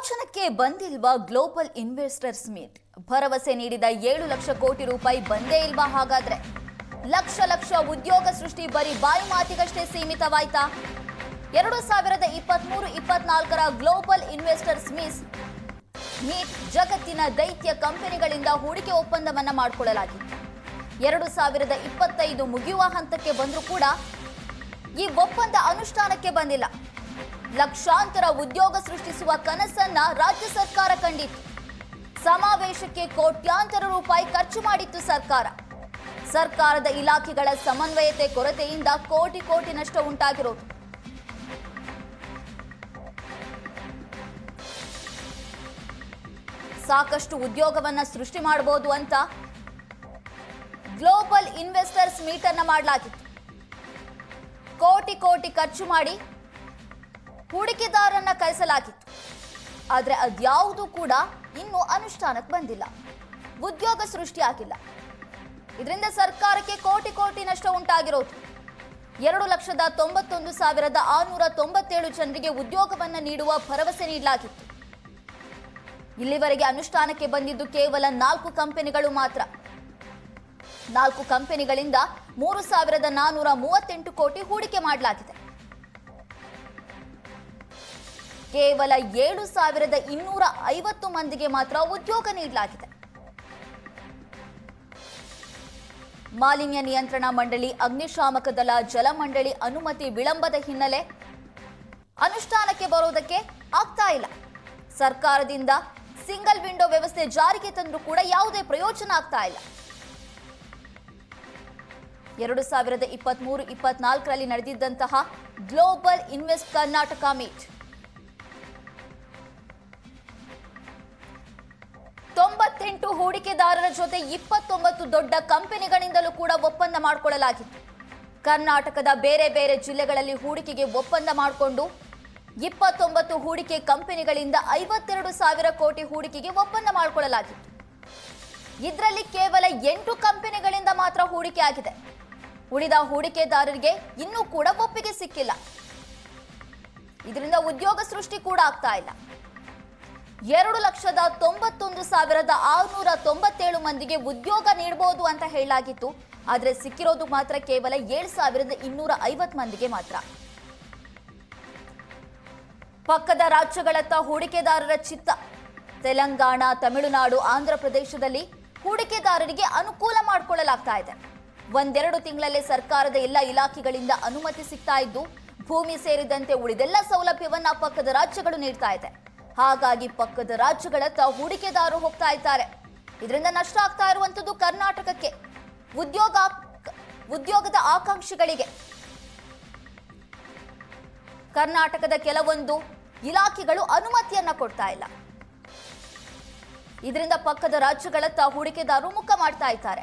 ಪ್ರಯೋಜನಕ್ಕೆ ಬಂದಿಲ್ವಾ global investors meet ಭರವಸೆ ನೀಡಿದ ಏಳು ಲಕ್ಷ ಕೋಟಿ ರೂಪಾಯಿ ಬಂದೇ ಇಲ್ವಾ ಹಾಗಾದ್ರೆ? ಲಕ್ಷ ಲಕ್ಷ ಉದ್ಯೋಗ ಸೃಷ್ಟಿ ಬರೀ ಬಾಯಿ ಮಾತಿಗಷ್ಟೇ ಸೀಮಿತವಾಯ್ತಾ? ಎರಡು ಸಾವಿರದ ಇಪ್ಪತ್ಮೂರು, ಇಪ್ಪತ್ನಾಲ್ಕರ ಗ್ಲೋಬಲ್ ಇನ್ವೆಸ್ಟರ್ಸ್ ಮೀಸ್ ಮೀಟ್ ಜಗತ್ತಿನ ದೈತ್ಯ ಕಂಪನಿಗಳಿಂದ ಹೂಡಿಕೆ ಒಪ್ಪಂದವನ್ನ ಮಾಡಿಕೊಳ್ಳಲಾಗಿತ್ತು. ಎರಡು ಸಾವಿರದ ಇಪ್ಪತ್ತೈದು ಮುಗಿಯುವ ಹಂತಕ್ಕೆ ಬಂದರೂ ಕೂಡ ಈ ಒಪ್ಪಂದ ಅನುಷ್ಠಾನಕ್ಕೆ ಬಂದಿಲ್ಲ. ಲಕ್ಷಾಂತರ ಉದ್ಯೋಗ ಸೃಷ್ಟಿಸುವ ಕನಸನ್ನ ರಾಜ್ಯ ಸರ್ಕಾರ ಕಂಡಿತ್ತು. ಸಮಾವೇಶಕ್ಕೆ ಕೋಟ್ಯಾಂತರ ರೂಪಾಯಿ ಖರ್ಚು ಮಾಡಿತ್ತು ಸರ್ಕಾರ. ಸರ್ಕಾರದ ಇಲಾಖೆಗಳ ಸಮನ್ವಯತೆ ಕೊರತೆಯಿಂದ ಕೋಟಿ ಕೋಟಿ ನಷ್ಟ ಉಂಟಾಗಿರೋದು. ಸಾಕಷ್ಟು ಉದ್ಯೋಗವನ್ನ ಸೃಷ್ಟಿ ಮಾಡಬಹುದು ಅಂತ ಗ್ಲೋಬಲ್ ಇನ್ವೆಸ್ಟರ್ಸ್ ಮೀಟ್ ಅನ್ನ ಮಾಡಲಾಗಿತ್ತು. ಕೋಟಿ ಕೋಟಿ ಖರ್ಚು ಮಾಡಿ ಹೂಡಿಕೆದಾರರನ್ನ ಕರೆಸಲಾಗಿತ್ತು. ಆದರೆ ಅದ್ಯಾವುದೂ ಕೂಡ ಇನ್ನೂ ಅನುಷ್ಠಾನಕ್ಕೆ ಬಂದಿಲ್ಲ. ಉದ್ಯೋಗ ಸೃಷ್ಟಿಯಾಗಿಲ್ಲ ಇದರಿಂದ ಸರ್ಕಾರಕ್ಕೆ ಕೋಟಿ ಕೋಟಿ ನಷ್ಟ ಉಂಟಾಗಿರೋದು. ಎರಡು ಲಕ್ಷದ ತೊಂಬತ್ತೊಂದು ಸಾವಿರದ ಆರುನೂರ ತೊಂಬತ್ತೇಳು ಜನರಿಗೆ ಉದ್ಯೋಗವನ್ನ ನೀಡುವ ಭರವಸೆ ನೀಡಲಾಗಿತ್ತು. ಇಲ್ಲಿವರೆಗೆ ಅನುಷ್ಠಾನಕ್ಕೆ ಬಂದಿದ್ದು ಕೇವಲ ನಾಲ್ಕು ಕಂಪನಿಗಳು ಮಾತ್ರ. ನಾಲ್ಕು ಕಂಪನಿಗಳಿಂದ ಮೂರು ಸಾವಿರದ ನಾನೂರ ಮೂವತ್ತೆಂಟು ಕೋಟಿ ಹೂಡಿಕೆ ಮಾಡಲಾಗಿದೆ. ಕೇವಲ ಏಳು ಸಾವಿರದ ಇನ್ನೂರ ಐವತ್ತು ಮಂದಿಗೆ ಮಾತ್ರ ಉದ್ಯೋಗ ನೀಡಲಾಗಿದೆ. ಮಾಲಿನ್ಯ ನಿಯಂತ್ರಣ ಮಂಡಳಿ, ಅಗ್ನಿಶಾಮಕ ದಳ ಜಲಮಂಡಳಿ ಅನುಮತಿ ವಿಳಂಬದ ಹಿನ್ನೆಲೆ ಅನುಷ್ಠಾನಕ್ಕೆ ಬರೋದಕ್ಕೆ ಆಗ್ತಾ ಇಲ್ಲ. ಸರ್ಕಾರದಿಂದ ಸಿಂಗಲ್ ವಿಂಡೋ ವ್ಯವಸ್ಥೆ ಜಾರಿಗೆ ತಂದರೂ ಕೂಡ ಯಾವುದೇ ಪ್ರಯೋಜನ ಆಗ್ತಾ ಇಲ್ಲ. ಎರಡು ಸಾವಿರದ ಇಪ್ಪತ್ಮೂರು, ಇಪ್ಪತ್ನಾಲ್ಕರಲ್ಲಿ ನಡೆದಿದ್ದಂತಹ ಗ್ಲೋಬಲ್ ಇನ್ವೆಸ್ಟ್ ಕರ್ನಾಟಕ ಮೀಟ್ ತೊಂಬತ್ತೆಂಟು ಹೂಡಿಕೆದಾರರ ಜೊತೆ ಇಪ್ಪತ್ತೊಂಬತ್ತು ದೊಡ್ಡ ಕಂಪನಿಗಳಿಂದಲೂ ಕೂಡ ಒಪ್ಪಂದ ಮಾಡಿಕೊಳ್ಳಲಾಗಿತ್ತು. ಕರ್ನಾಟಕದ ಬೇರೆ ಬೇರೆ ಜಿಲ್ಲೆಗಳಲ್ಲಿ ಹೂಡಿಕೆಗೆ ಒಪ್ಪಂದ ಮಾಡಿಕೊಂಡು ಇಪ್ಪತ್ತೊಂಬತ್ತು ಹೂಡಿಕೆ ಕಂಪನಿಗಳಿಂದ ಐವತ್ತೆರಡು ಸಾವಿರ ಕೋಟಿ ಹೂಡಿಕೆಗೆ ಒಪ್ಪಂದ ಮಾಡಿಕೊಳ್ಳಲಾಗಿತ್ತು. ಇದರಲ್ಲಿ ಕೇವಲ ಎಂಟು ಕಂಪನಿಗಳಿಂದ ಮಾತ್ರ ಹೂಡಿಕೆ ಆಗಿದೆ. ಉಳಿದ ಹೂಡಿಕೆದಾರರಿಗೆ ಇನ್ನೂ ಕೂಡ ಒಪ್ಪಿಗೆ ಸಿಕ್ಕಿಲ್ಲ. ಇದರಿಂದ ಉದ್ಯೋಗ ಸೃಷ್ಟಿ ಕೂಡ ಆಗ್ತಾ ಇಲ್ಲ. ಎರಡು ಲಕ್ಷದ ತೊಂಬತ್ತೊಂದು ಸಾವಿರದ ಆರುನೂರ ತೊಂಬತ್ತೇಳು ಮಂದಿಗೆ ಉದ್ಯೋಗ ನೀಡಬಹುದು ಅಂತ ಹೇಳಲಾಗಿತ್ತು. ಆದರೆ ಸಿಕ್ಕಿರೋದು ಮಾತ್ರ ಕೇವಲ ಏಳು ಸಾವಿರದ ಇನ್ನೂರ ಐವತ್ತು ಮಂದಿಗೆ ಮಾತ್ರ. ಪಕ್ಕದ ರಾಜ್ಯಗಳತ್ತ ಹೂಡಿಕೆದಾರರ ಚಿತ್ತ. ತೆಲಂಗಾಣ, ತಮಿಳುನಾಡು, ಆಂಧ್ರ ಪ್ರದೇಶದಲ್ಲಿ ಹೂಡಿಕೆದಾರರಿಗೆ ಅನುಕೂಲ ಮಾಡಿಕೊಳ್ಳಲಾಗ್ತಾ ಇದೆ. ಒಂದೆರಡು ತಿಂಗಳಲ್ಲೇ ಸರ್ಕಾರದ ಎಲ್ಲ ಇಲಾಖೆಗಳಿಂದ ಅನುಮತಿ ಸಿಗ್ತಾ ಇದ್ದು, ಭೂಮಿ ಸೇರಿದಂತೆ ಉಳಿದೆಲ್ಲ ಸೌಲಭ್ಯವನ್ನ ಪಕ್ಕದ ರಾಜ್ಯಗಳು ನೀಡ್ತಾ ಇದೆ. ಹಾಗಾಗಿ ಪಕ್ಕದ ರಾಜ್ಯಗಳತ್ತ ಹೂಡಿಕೆದಾರರು ಹೋಗ್ತಾ ಇದ್ದಾರೆ. ಇದರಿಂದ ನಷ್ಟ ಆಗ್ತಾ ಇರುವಂತದ್ದು ಕರ್ನಾಟಕಕ್ಕೆ. ಉದ್ಯೋಗ ಉದ್ಯೋಗದ ಆಕಾಂಕ್ಷಿಗಳಿಗೆ. ಕರ್ನಾಟಕದ ಕೆಲವೊಂದು ಇಲಾಖೆಗಳು ಅನುಮತಿಯನ್ನ ಕೊಡ್ತಾ ಇಲ್ಲ. ಇದರಿಂದ ಪಕ್ಕದ ರಾಜ್ಯಗಳತ್ತ ಹೂಡಿಕೆದಾರರು ಮುಖ ಮಾಡ್ತಾ ಇದ್ದಾರೆ.